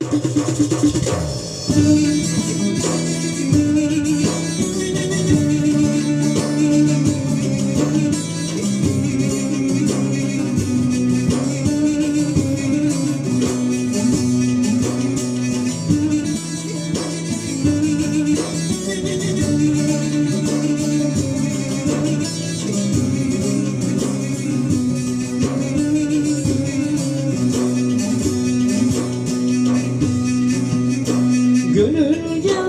Gönül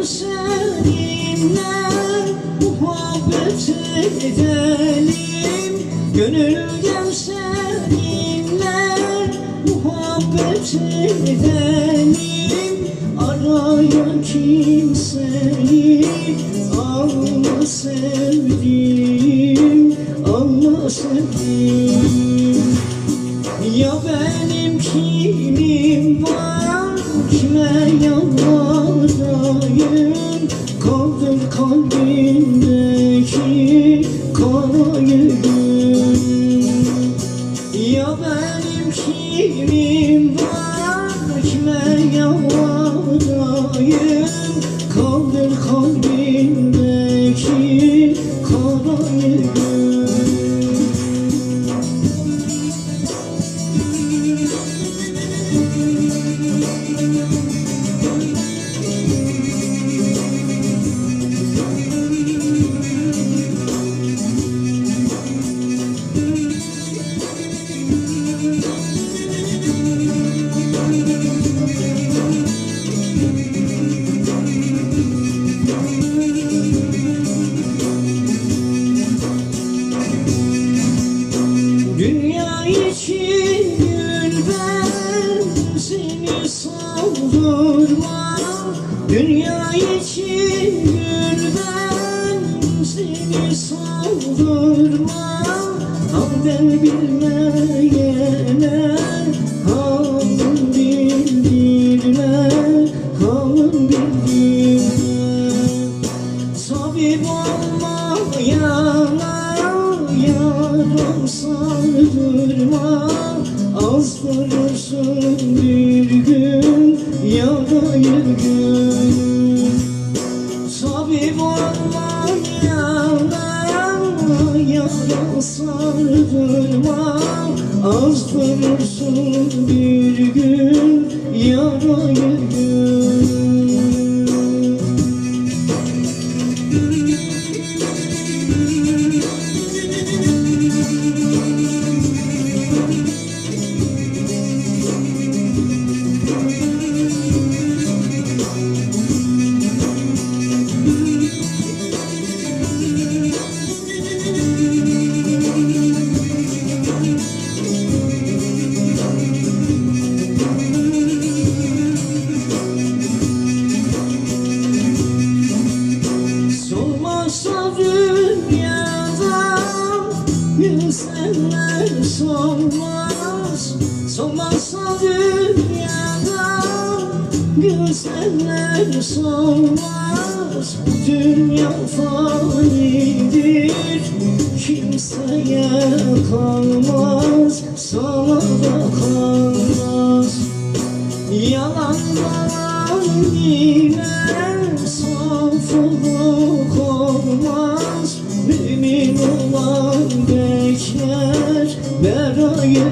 seninle muhabbet edelim. Gönül gel seninle muhabbet edelim. Araya kimseyi alma sevdiğim Dünya için gül ben seni savurma Halden bilmeyene halın bildirme Halın bildirme Tabip olmayana yarım sardırma Azdırırsın bir sardırma Azdırırsın bir gün yarayı solmaz Solmazsa dünyada Gülsenler solmaz. Dünya fanidir Kimseye kalmaz Sana da kalmaz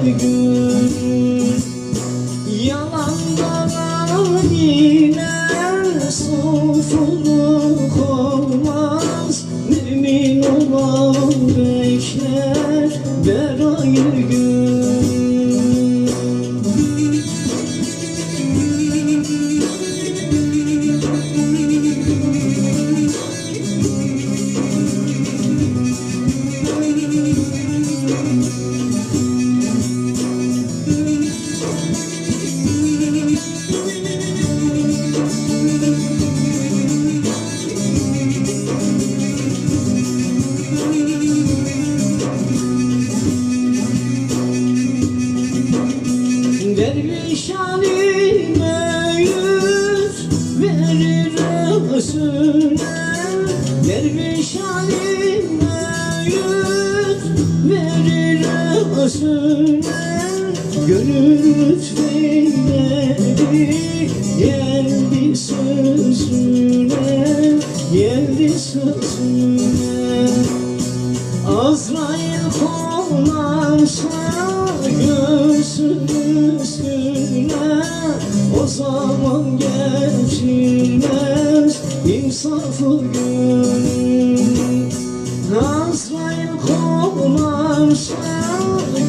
berayı gün Halime yüz verir Resulüne Derviş halime yüz verir Resulüne Gönül lütfeyledi konarsa göğsün üstüne O zaman geçilmez insafı gönül Azrail konarsa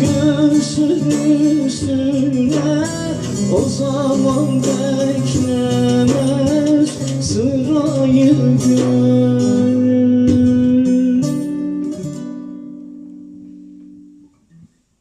göğsün üstüne O zaman beklemez